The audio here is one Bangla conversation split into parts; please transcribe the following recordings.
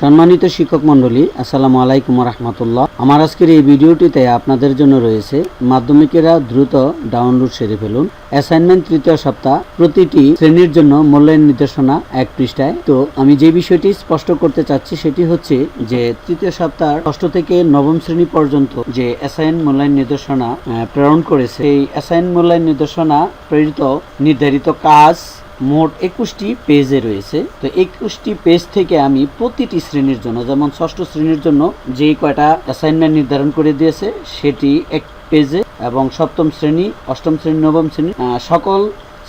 সম্মানিত শিক্ষক মণ্ডলী, আসসালামু আলাইকুম রহমতুল্লাহ। আমার আজকের এই ভিডিওটিতে আপনাদের জন্য রয়েছে মাধ্যমিকেরা দ্রুত ডাউনলোড সেরে ফেলুন। অ্যাসাইনমেন্ট তৃতীয় সপ্তাহ, প্রতিটি শ্রেণির জন্য মূল্যায়ন নির্দেশনা এক পৃষ্ঠায়। তো আমি যে বিষয়টি স্পষ্ট করতে চাচ্ছি সেটি হচ্ছে যে তৃতীয় সপ্তাহ ষষ্ঠ থেকে নবম শ্রেণি পর্যন্ত যে অ্যাসাইন মূল্যায়ন নির্দেশনা প্রেরণ করেছে এই অ্যাসাইন মূল্যায়ন নির্দেশনা প্রেরিত নির্ধারিত কাজ মোট একুশটি পেজে রয়েছে। তো একুশটি পেজ থেকে আমি প্রতিটি শ্রেণির জন্য, যেমন ষষ্ঠ শ্রেণির জন্য যে কয়টা অ্যাসাইনমেন্ট নির্ধারণ করে দিয়েছে, সেটি এক পেজে এবং সপ্তম শ্রেণি, অষ্টম শ্রেণি, নবম শ্রেণি সকল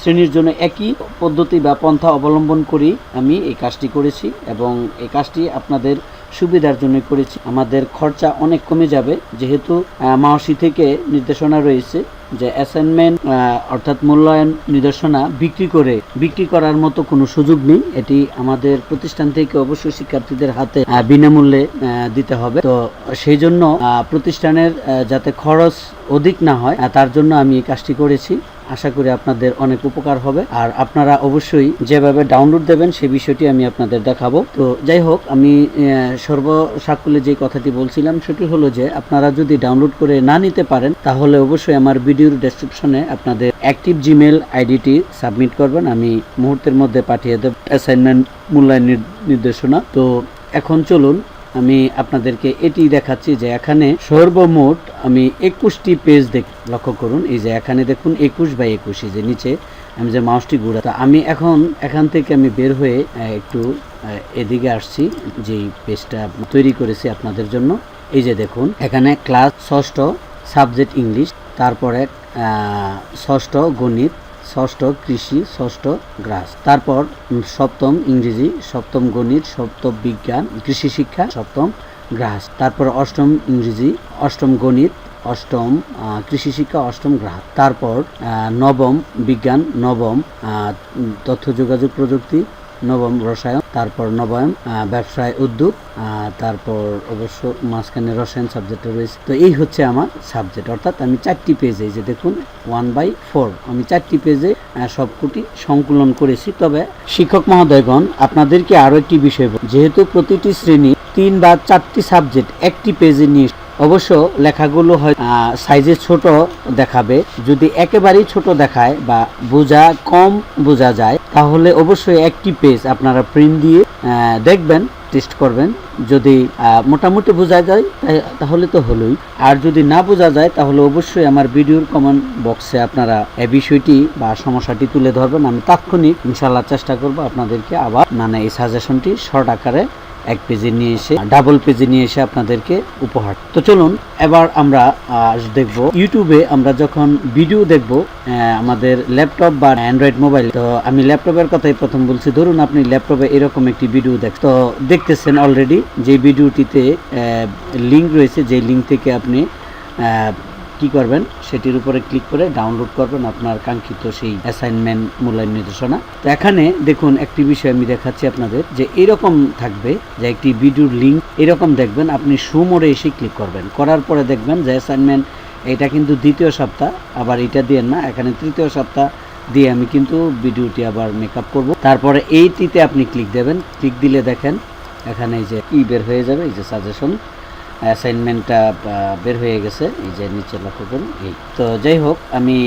শ্রেণির জন্য একই পদ্ধতি বা পন্থা অবলম্বন করেই আমি এই কাজটি করেছি এবং এই কাজটি আপনাদের সুবিধার জন্য করেছি। আমাদের খরচা অনেক কমে যাবে, যেহেতু মাওসি থেকে নির্দেশনা রয়েছে যে অ্যাসাইনমেন্ট অর্থাৎ মূল্যায়ন নির্দেশনা বিক্রি করে, বিক্রি করার মতো কোনো সুযোগ নেই। এটি আমাদের প্রতিষ্ঠান থেকে অবশ্যই শিক্ষার্থীদের হাতে বিনামূল্যে দিতে হবে। তো সেই জন্য প্রতিষ্ঠানের যাতে খরচ অধিক না হয় তার জন্য আমি এই কাজটি করেছি। আশা করি আপনাদের অনেক উপকার হবে। আর আপনারা অবশ্যই যেভাবে ডাউনলোড দেবেন সে বিষয়টি আমি আপনাদের দেখাবো। তো যাই হোক আমি আহ, সর্বসাকুল্যে যে কথাটি বলছিলাম সেটি হলো যে আপনারা যদি ডাউনলোড করে না নিতে পারেন তাহলে অবশ্যই আমার ভিডিওর ডেসক্রিপশনে আপনাদের অ্যাক্টিভ জিমেল আইডিটি সাবমিট করবেন। আমি মুহূর্তের মধ্যে পাঠিয়ে দেব। অ্যাসাইনমেন্ট মূল্যায়ন নির- নির্দেশনা। তো এখন চলুন আমি আপনাদেরকে এটি দেখাচ্ছি যে এখানে সর্বমোট আমি একুশটি পেজ দেখ, লক্ষ্য করুন, এই যে এখানে দেখুন একুশ বাই একুশ, এই যে নিচে আমি যে মাউসটি ঘুরা আমি এখন এখান থেকে আমি বের হয়ে একটু এদিকে আসছি, যেই পেজটা তৈরি করেছি আপনাদের জন্য। এই যে দেখুন, এখানে ক্লাস ষষ্ঠ সাবজেক্ট ইংলিশ তারপরে ষষ্ঠ গণিত ষষ্ঠ কৃষি, ষষ্ঠ গ্রাস। তারপর সপ্তম ইংরেজি, সপ্তম গণিত, সপ্তম বিজ্ঞান, কৃষি শিক্ষা, সপ্তম গ্রাস। তারপর অষ্টম ইংরেজি, অষ্টম গণিত, অষ্টম কৃষি শিক্ষা, অষ্টম গ্রাস। তারপর নবম বিজ্ঞান, নবম তথ্য যোগাযোগ প্রযুক্তি নবম রসায়ন, তারপর নবম ব্যবসায় উদ্যোগ তারপর অবশ্য মাঝখানে রসায়ন সাবজেক্ট রয়েছে। তো এই হচ্ছে আমার সাবজেক্ট অর্থাৎ আমি চারটি পেজে যে দেখুন ওয়ান বাই ফোর আমি চারটি পেজে সবকটি সংকলন করেছি। তবে শিক্ষক মহোদয়গণ, আপনাদেরকে আরও একটি বিষয় যেহেতু প্রতিটি শ্রেণি তিন বা চারটি সাবজেক্ট একটি পেজে নিয়ে অবশ্য লেখাগুলো হয় সাইজে ছোট দেখাবে। যদি একেবারেই ছোট দেখায় বা বোঝা কম বোঝা যায়, তাহলে অবশ্যই একটি পেজ আপনারা প্রিন্ট দিয়ে দেখবেন টেস্ট করবেন। যদি মোটামুটি বোঝা যায় তাহলে তো হলোই। আর যদি না বোঝা যায়, তাহলে অবশ্যই আমার ভিডিওর কমেন্ট বক্সে আপনারা এই বিষয়টি বা সমস্যাটি তুলে ধরবেন। আমি তাৎক্ষণিক ইনশাল্লাহ চেষ্টা করব আপনাদেরকে আবার মানে এই সাজেশনটি শর্ট আকারে এক পেজে নিয়ে এসে ডাবল পেজে নিয়ে এসে আপনাদেরকে উপহার। তো চলুন, এবার আমরা দেখব। ইউটিউবে আমরা যখন ভিডিও দেখব আমাদের ল্যাপটপ বা অ্যান্ড্রয়েড মোবাইল তো আমি ল্যাপটপের কথাই প্রথম বলছি। ধরুন আপনি ল্যাপটপে এরকম একটি ভিডিও দেখ, তো দেখতেছেন অলরেডি যে ভিডিওটিতে লিঙ্ক রয়েছে, যে লিঙ্ক থেকে আপনি কি করবেন সেটির উপরে ক্লিক করে ডাউনলোড করবেন আপনার কাঙ্ক্ষিত সেই অ্যাসাইনমেন্ট মূল্যায়ন নির্দেশনা। তো এখানে দেখুন একটি বিষয় আমি দেখাচ্ছি আপনাদের যে এরকম থাকবে যে একটি ভিডিওর লিঙ্ক এরকম দেখবেন আপনি সুমোড়ে এসে ক্লিক করবেন। করার পরে দেখবেন যে অ্যাসাইনমেন্ট এটা কিন্তু দ্বিতীয় সপ্তাহ, আবার এটা দিয়ে না, এখানে তৃতীয় সপ্তাহ দিয়ে আমি কিন্তু ভিডিওটি আবার মেকআপ করব। তারপরে এইটিতে আপনি ক্লিক দেবেন। ক্লিক দিলে দেখেন এখানে এই যে ই বের হয়ে যাবে, এই যে সাজেশন অ্যাসাইনমেন্টটা বের হয়ে গেছে, এই যে নিচে লক্ষ্য করুন, এই। তো যাই হোক, আমি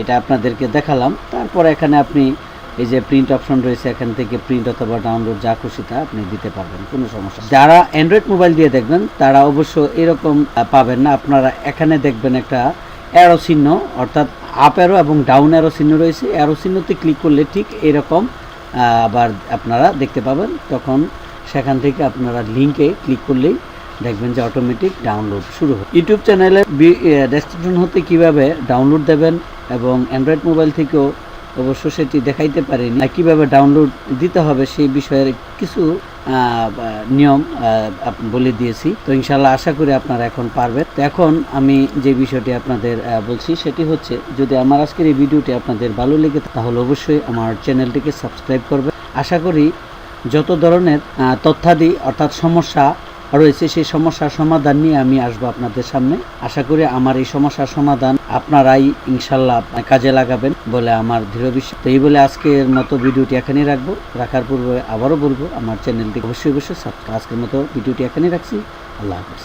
এটা আপনাদেরকে দেখালাম। তারপর এখানে আপনি এই যে প্রিন্ট অপশন রয়েছে, এখান থেকে প্রিন্ট অথবা ডাউনলোড যা খুশি তা আপনি দিতে পারবেন, কোনো সমস্যা যারা অ্যান্ড্রয়েড মোবাইল দিয়ে দেখবেন, তারা অবশ্য এরকম পাবেন না। আপনারা এখানে দেখবেন একটা অ্যারো চিহ্ন, অর্থাৎ আপ অ্যারো এবং ডাউন অ্যারো চিহ্ন রয়েছে। অ্যারো চিহ্নতে ক্লিক করলে ঠিক এরকম আবার আপনারা দেখতে পাবেন। তখন সেখান থেকে আপনারা লিঙ্কে ক্লিক করলেই দেখবেন যে অটোমেটিক ডাউনলোড শুরু হবে ইউটিউব চ্যানেলের ডেসক্রিপশন হতে কীভাবে ডাউনলোড দেবেন এবং অ্যান্ড্রয়েড মোবাইল থেকেও অবশ্য সেটি দেখাইতে পারিনি। কীভাবে ডাউনলোড দিতে হবে সেই বিষয়ের কিছু নিয়ম বলে দিয়েছি। তো ইনশাল্লাহ আশা করি আপনারা এখন পারবেন। তো এখন আমি যে বিষয়টি আপনাদের বলছি সেটি হচ্ছে, যদি আমার আজকের এই ভিডিওটি আপনাদের ভালো লেগে তাহলে অবশ্যই আমার চ্যানেলটিকে সাবস্ক্রাইব করবে আশা করি যত ধরনের তথ্যাদি অর্থাৎ সমস্যা রয়েছে সেই সমস্যার সমাধান নিয়ে আমি আসব আপনাদের সামনে। আশা করি আমার এই সমস্যার সমাধান আপনারাই ইনশাল্লাহ কাজে লাগাবেন বলে আমার দৃঢ় বিশ্বাস। তো এই বলে আজকের মতো ভিডিওটি এখানেই রাখব। রাখার পূর্বে আবারও বলব, আমার চ্যানেলটি অবশ্যই অবশ্যই সাবস্ক্রাইব আজকের মতো ভিডিওটি এখানেই রাখছি। আল্লাহ হাফিজ।